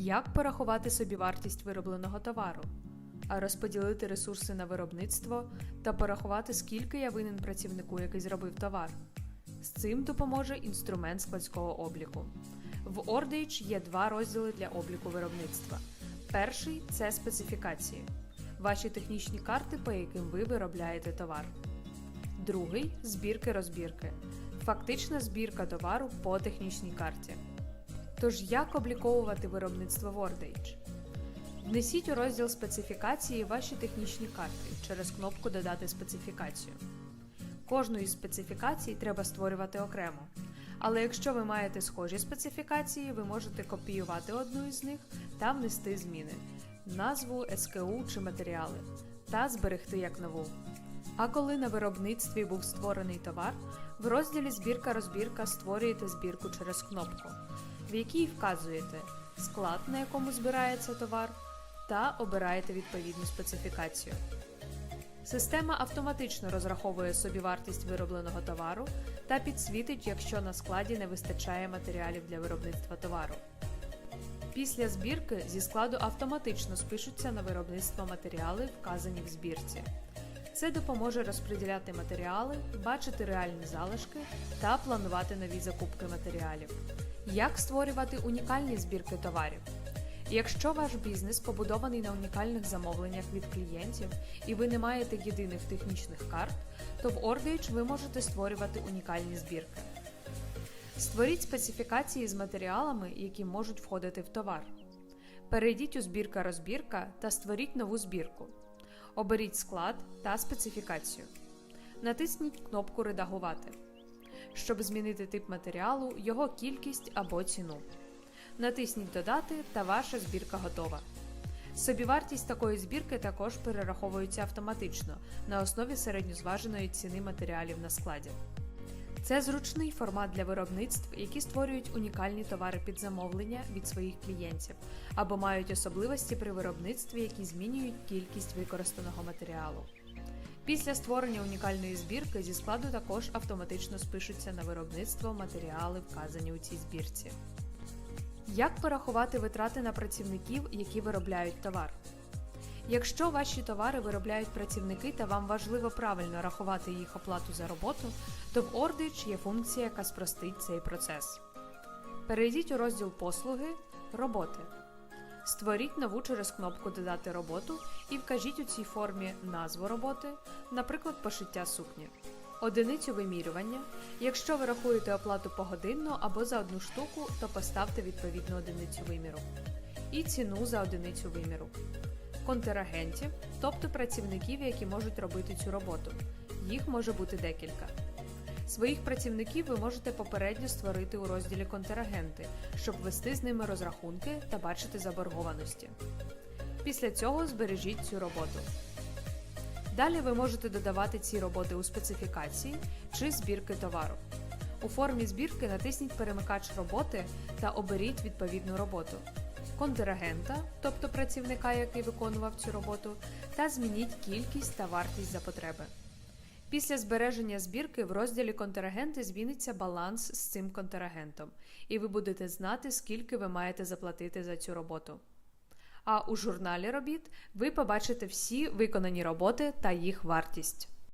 Як порахувати собівартість виробленого товару, а розподілити ресурси на виробництво та порахувати, скільки я винен працівнику, який зробив товар. З цим допоможе інструмент складського обліку. В Ordage є два розділи для обліку виробництва. Перший це специфікації, ваші технічні карти, по яким ви виробляєте товар. Другий збірки розбірки. Фактична збірка товару по технічній карті. Тож як обліковувати виробництво в Ordage? Внесіть у розділ специфікації ваші технічні карти через кнопку Додати специфікацію. Кожну із специфікацій треба створювати окремо. Але якщо ви маєте схожі специфікації, ви можете копіювати одну із них та внести зміни, назву, СКУ чи матеріали та зберегти як нову. А коли на виробництві був створений товар, в розділі Збірка-розбірка створюєте збірку через кнопку, в якій вказуєте склад, на якому збирається товар, та обираєте відповідну специфікацію. Система автоматично розраховує собівартість виробленого товару та підсвітить, якщо на складі не вистачає матеріалів для виробництва товару. Після збірки зі складу автоматично спишуться на виробництво матеріали, вказані в збірці. Це допоможе розподіляти матеріали, бачити реальні залишки та планувати нові закупки матеріалів. Як створювати унікальні збірки товарів? Якщо ваш бізнес побудований на унікальних замовленнях від клієнтів і ви не маєте єдиних технічних карт, то в Ordage ви можете створювати унікальні збірки. Створіть специфікації з матеріалами, які можуть входити в товар. Перейдіть у збірка-розбірка та створіть нову збірку. Оберіть склад та специфікацію. Натисніть кнопку Редагувати, щоб змінити тип матеріалу, його кількість або ціну. Натисніть Додати та ваша збірка готова. Собівартість такої збірки також перераховується автоматично на основі середньозваженої ціни матеріалів на складі. Це зручний формат для виробництв, які створюють унікальні товари під замовлення від своїх клієнтів або мають особливості при виробництві, які змінюють кількість використаного матеріалу. Після створення унікальної збірки зі складу також автоматично спишуться на виробництво матеріали, вказані у цій збірці. Як порахувати витрати на працівників, які виробляють товар? Якщо ваші товари виробляють працівники та вам важливо правильно рахувати їх оплату за роботу, то в Ordage є функція, яка спростить цей процес. Перейдіть у розділ Послуги Роботи. Створіть нову через кнопку Додати роботу і вкажіть у цій формі назву роботи, наприклад, пошиття сукні. Одиницю вимірювання. Якщо ви рахуєте оплату погодинно або за одну штуку, то поставте відповідну одиницю виміру. І ціну за одиницю виміру. Контрагентів, тобто працівників, які можуть робити цю роботу. Їх може бути декілька. Своїх працівників ви можете попередньо створити у розділі Контрагенти, щоб вести з ними розрахунки та бачити заборгованості. Після цього збережіть цю роботу. Далі ви можете додавати ці роботи у специфікації чи збірки товару. У формі збірки натисніть перемикач роботи та оберіть відповідну роботу, контрагента, тобто працівника, який виконував цю роботу, та змініть кількість та вартість за потреби. Після збереження збірки в розділі контрагенти зміниться баланс з цим контрагентом, і ви будете знати, скільки ви маєте заплатити за цю роботу. А у журналі робіт ви побачите всі виконані роботи та їх вартість.